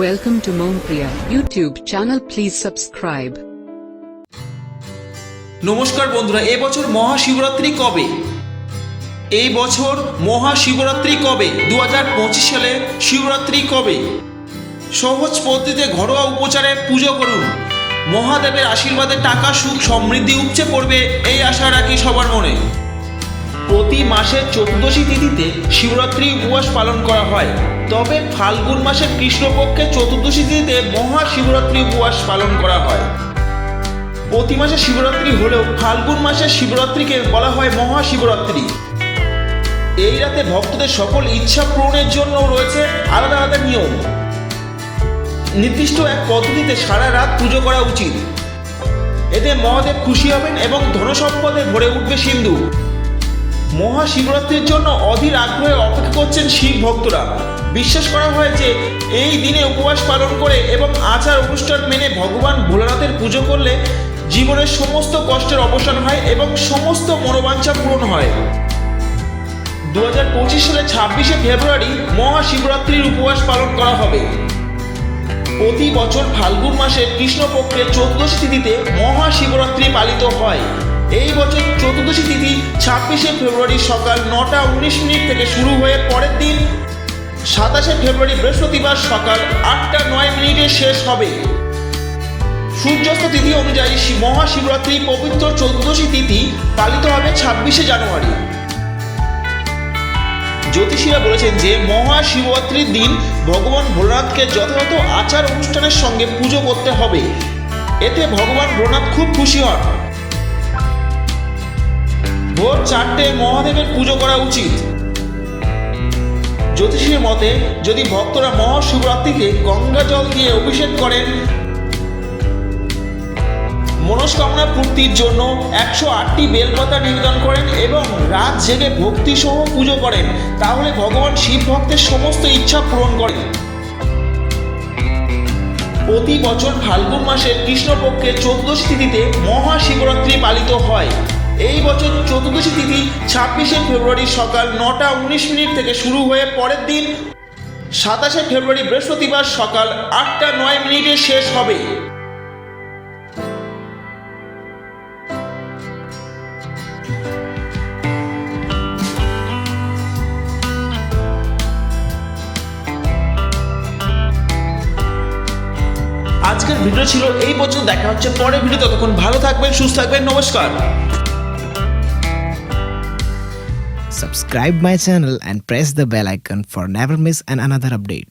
Welcome to Mompriya YouTube channel. Please subscribe. নমস্কার বন্ধুরা এবছর মহাশিবরাত্রি কবে এই বছর মহাশিবরাত্রি কবে দু হাজার পঁচিশ সালে শিবরাত্রি কবে সহজ পদ্ধতিতে ঘরোয়া উপচারে পুজো করুন মহাদেবের আশীর্বাদে টাকা, সুখ, সমৃদ্ধি উপচে পড়বে, এই আশা রাখি সবার মনে প্রতি মাসের চতুর্দশী তিথিতে শিবরাত্রি উপবাস পালন করা হয়। তবে ফাল্গুন মাসের কৃষ্ণপক্ষে চতুর্দশী তিথিতে মহাশিবরাত্রি উপবাস পালন করা হয়। প্রতি মাসে শিবরাত্রি হলেও ফাল্গুন মাসের শিবরাত্রিকে বলা হয় মহাশিবরাত্রি। এই রাতে ভক্তদের সকল ইচ্ছা পূরণের জন্য রয়েছে আলাদা আলাদা নিয়ম। নির্দিষ্ট এক পদ্ধতিতে সারা রাত পুজো করা উচিত। এতে মহাদেব খুশি হবেন এবং ধনসম্পদে ভরে উঠবে সিন্ধু। মহাশিবরাত্রির জন্য অধীর আগ্রহে অপেক্ষা করছেন শিব ভক্তরা। বিশ্বাস করা হয় যে এই দিনে উপবাস পালন করে এবং আচার অনুষ্ঠান মেনে ভগবান ভোলানাথের পুজো করলে জীবনের সমস্ত কষ্টের অবসান হয় এবং সমস্ত মনোবাঞ্ছা পূরণ হয়। দু হাজার পঁচিশ সালে ছাব্বিশে ফেব্রুয়ারি মহাশিবরাত্রির উপবাস পালন করা হবে। প্রতি বছর ফাল্গুন মাসের কৃষ্ণপক্ষের চোদ্দশী তিথিতে মহাশিবরাত্রি পালিত হয়। এই বছর চতুর্দশী তিথি, ছাব্বিশে ফেব্রুয়ারি সকাল নটা উনিশ মিনিট থেকে শুরু হয়ে পরের দিন। সাতাশে ফেব্রুয়ারি বৃহস্পতিবার সকাল আটটা নয় মিনিটে শেষ হবে। সূর্যাস্ত তিথি অনুযায়ী মহাশিবরাত্রি পবিত্র চৌদ্দশী তিথি পালিত হবে ছাব্বিশে জানুয়ারি। জ্যোতিষীরা বলেছেন যে, মহাশিবরাত্রির দিন ভগবান ভোলানাথকে যথাযথ আচার অনুষ্ঠানের সঙ্গে পুজো করতে হবে। এতে ভগবান ভোলানাথ খুব খুশি হন। চারটে মহাদেবের পুজো করা উচিত। জ্যোতিষীর মতে, যদি ভক্তরা মহাশিবরাত্রিতে গঙ্গা জল দিয়ে অভিষেক করেন, মনস্কামনা পূর্তির জন্য একশো আটটি বেলপাতা নিবেদন করেন এবং রাত জেগে ভক্তি সহ পুজো করেন, তাহলে ভগবান শিব ভক্তের সমস্ত ইচ্ছা পূরণ করেন। প্রতি বছর ফাল্গুন মাসের কৃষ্ণপক্ষের চতুর্দশী তিথিতে মহাশিবরাত্রি পালিত হয়। এই বছর চতুর্দশী তিথি, ছাব্বিশে ফেব্রুয়ারি সকাল নটা উনিশ মিনিট থেকে শুরু হয়ে পরের দিন সাতাশে ফেব্রুয়ারি বৃহস্পতিবার সকাল আটটা নয় মিনিটে শেষ হবে। আজকের ভিডিও ছিল এই পর্যন্ত, দেখা হচ্ছে পরের ভিডিও ততক্ষণ ভালো থাকবেন, সুস্থ থাকবেন, নমস্কার। Subscribe my channel and press the bell icon for never miss an another update.